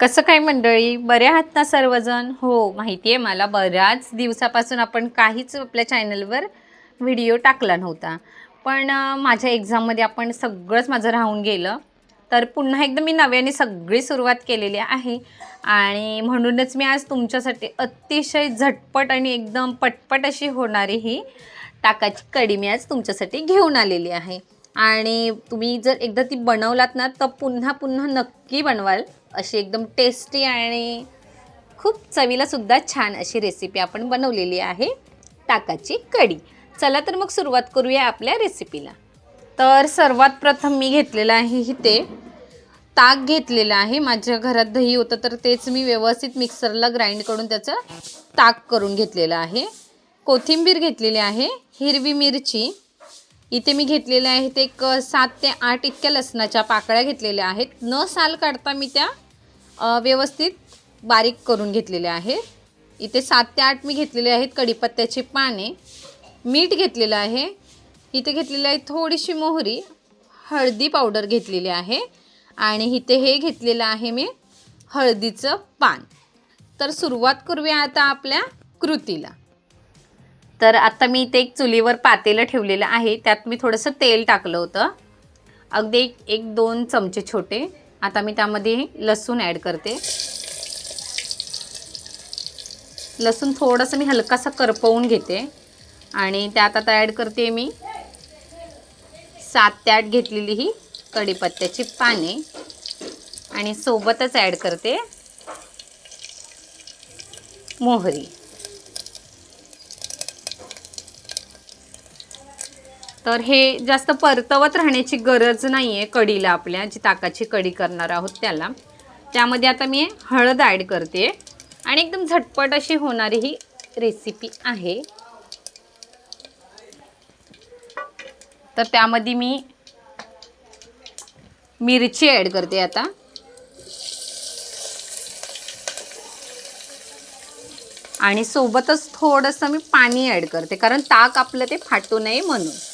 कसं काय मंडळी? बरे आहात ना सर्वजण? हो माहिती आहे मला बऱ्याच दिवसापासून आपण काहीच आपल्या चॅनलवर व्हिडिओ टाकला नव्हता. पण माझ्या एक्झाममध्ये आपण सगळंच माझं राहून गेलं. तर पुन्हा एकदा मी नव्याने सगळी सुरुवात केलेली आहे. आणि म्हणूनच मी आज तुमच्यासाठी अतिशय झटपट आणि एकदम पटपट अशी होणारी ही ताकाची कढी मी आज तुमच्यासाठी घेऊन आलेली आहे. आणि तुम्ही जर एकदा ती बनवलात ना तर पुन्हा पुन्हा नक्की बनवाल. अशी एकदम टेस्टी आणि खूप चवीला सुद्धा छान अशी रेसिपी आपण बनवलेली आहे ताकाची कढी. चला तर मग सुरुवात करूया आपल्या रेसिपीला तर सर्वात प्रथम मी घेतलेलं आहे इथे ताक घेतलेलं आहे. माझ्या घरात दही होतं तर तेच मी व्यवस्थित मिक्सरला ग्राइंड करून त्याचं ताक करून घेतलेलं आहे. कोथिंबीर घेतलेली आहे हिरवी मिरची. इथे मी घेतलेल्या आहेत एक सात ते आठ इतक्या लसणाच्या पाकळ्या घेतलेल्या आहेत. न साल काढता मी त्या व्यवस्थित बारीक करून घेतलेल्या आहेत. इथे सात ते आठ मी घेतलेले आहेत कढीपत्त्याची पाने. मीठ घेतलेलं आहे. इथे घेतलेली आहे थोडीशी मोहरी हळदी पावडर घेतलेली आहे. आणि इथे हे घेतलेलं आहे मी हळदीचं पान. तर सुरुवात करूया आता आपल्या कृतीला. तर आता मी इथे एक चुलीवर पातेलं ठेवलेलं आहे. त्यात मी थोडंसं तेल टाकलं होतं. अगदी एक एक दोन चमचे छोटे. आता मी त्यामध्ये लसूण ॲड करते. लसूण थोडंसं मी हलकासा करपवून घेते. आणि त्यात आता ॲड करते मी सात ते आठ घेतलेली ही कढीपत्त्याची पाने. आणि सोबतच ॲड करते मोहरी. तर हे जास्त परतवत राहण्याची गरज नाही आहे कढीला आपल्या जी ताकाची कढी करणार आहोत त्याला. त्यामध्ये आता मी हळद ॲड करते. आणि एकदम झटपट अशी होणारी ही रेसिपी आहे. तर त्यामध्ये मी मिरची ॲड करते आता. आणि सोबतच थोडंसं मी पाणी ॲड करते कारण ताक आपलं ते फाटू नये म्हणून.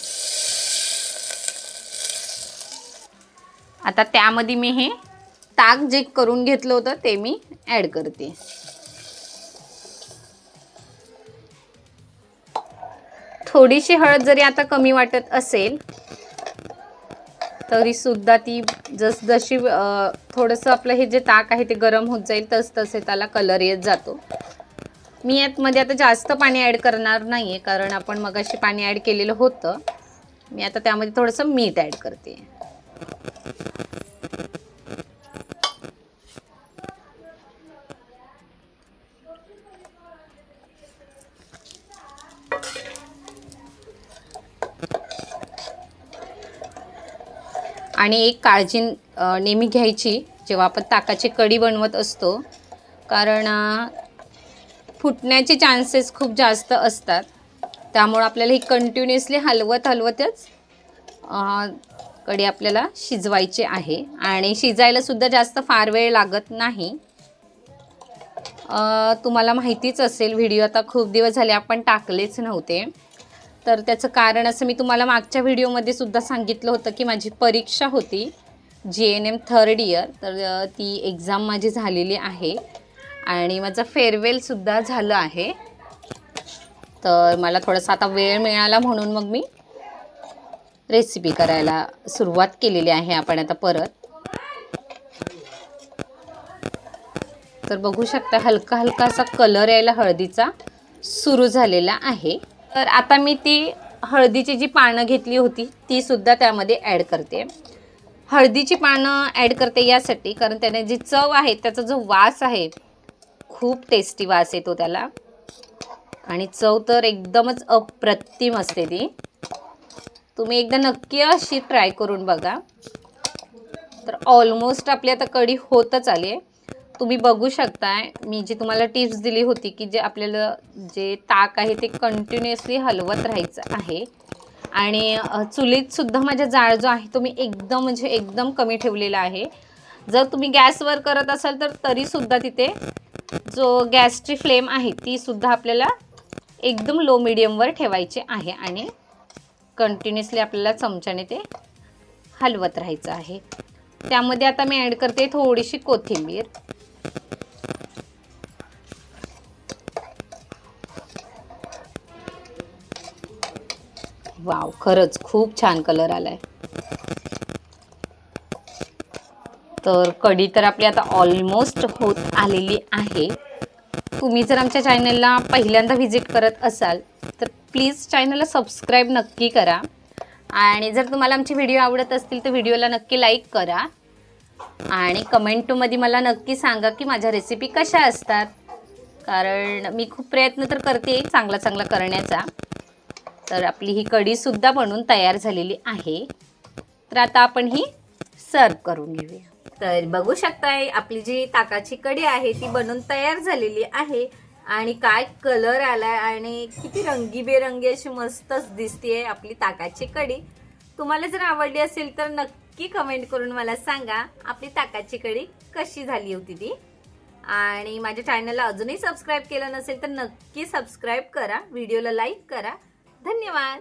आता त्यामध्ये मी हे ताक जे करून घेतलं होतं ते मी ॲड करते. थोडीशी हळद जरी आता कमी वाटत असेल तरी सुद्धा ती जसजशी थोडंसं आपलं हे जे ताक आहे ते गरम होत जाईल तस तसे त्याला कलर येत जातो. मी यातमध्ये आता जास्त पाणी ॲड करणार नाही आहे कारण आपण मगाशी पाणी ॲड केलेलं होतं. मी आता त्यामध्ये थोडंसं मीठ ॲड करते. आणि एक काळजी नेहमी घ्यायची जेव्हा आपण ताकाची कढी बनवत असतो. कारण फुटण्याचे चान्सेस खूप जास्त असतात. त्यामुळं आपल्याला ही कंटिन्युअसली हलवत हलवतच कढी आपल्याला शिजवायची आहे. आणि शिजायला सुद्धा जास्त फार वेळ लागत नाही. तुम्हाला माहितीच असेल व्हिडिओ आता खूप दिवस झाले आपण टाकलेच नव्हते. तर त्याचं कारण असं मी तुम्हाला मागच्या व्हिडिओमध्ये सुद्धा सांगितलं होतं की माझी परीक्षा होती G N M third year तर ती एक्झाम माझी झालेली आहे. आणि माझं फेअरवेलसुद्धा झालं आहे. तर मला थोडासा आता वेळ मिळाला म्हणून मग मी रेसिपी करायला सुरुवात केलेली आहे आपण आता परत. तर बघू शकता हलका हलका असा कलर यायला हळदीचा सुरू झालेला आहे. तर आता मी ती हळदीची जी पानं घेतली होती ती सुद्धा त्यामध्ये ॲड करते. हळदीची पानं ॲड करते यासाठी कारण त्याने जी चव आहे त्याचा जो वास आहे खूप टेस्टी वास येतो त्याला. आणि चव तर एकदमच अप्रतिम असते ती. तुम्ही एकदा नक्की अशी ट्राय करून बघा. तर ऑलमोस्ट आपली आता कढी होतच आली आहे. तुम्ही बघू शकताय मी जी तुम्हाला टिप्स दिली होती की जे आपल्याला जे ताक आहे ते कंटिन्युअसली हलवत राहायचं आहे. आणि चुलीतसुद्धा माझा जाळ जो आहे तो मी एकदम म्हणजे एकदम कमी ठेवलेला आहे. जर तुम्ही गॅसवर करत असाल तर तरीसुद्धा तिथे जो गॅसची फ्लेम आहे तीसुद्धा आपल्याला एकदम लो मिडियमवर ठेवायची आहे. आणि कंटिन्युअसली आपल्याला चमच्याने ते हलवत राहायचं आहे. त्यामध्ये आता मी ॲड करते थोडीशी कोथिंबीर. वाव खरंच खूप छान कलर आलाय. तर कढी तर आपली आता ऑलमोस्ट होत आलेली आहे. तुम्ही जर आमच्या चॅनलला पहिल्यांदा व्हिजिट करत असाल प्लीज चॅनलला सबस्क्राईब नक्की करा. आणि जर तुम्हाला आमचे व्हिडिओ आवडत असतील तर व्हिडिओला नक्की लाईक करा. आणि कमेंटमध्ये मला नक्की सांगा की माझ्या रेसिपी कशा असतात. कारण मी खूप प्रयत्न तर करते चांगला चांगला करण्याचा. तर आपली ही कढीसुद्धा बनून तयार झालेली आहे. तर आता आपण ही सर्व करून घेऊया. तर बघू शकताय आपली जी ताकाची कढी आहे ती बनून तयार झालेली आहे. आणि काय कलर आलाय आणि किती रंगीबेरंगी अशी मस्तच दिसतीये आपली ताकाची कढी तुम्हाला जर आवडली असेल तर नक्की कमेंट करून मला सांगा आपली ताकाची कडी कशी झाली होती ती. आणि माझ्या चॅनलला अजूनही सबस्क्राईब केलं नसेल तर नक्की सबस्क्राईब करा व्हिडिओला लाईक करा. धन्यवाद!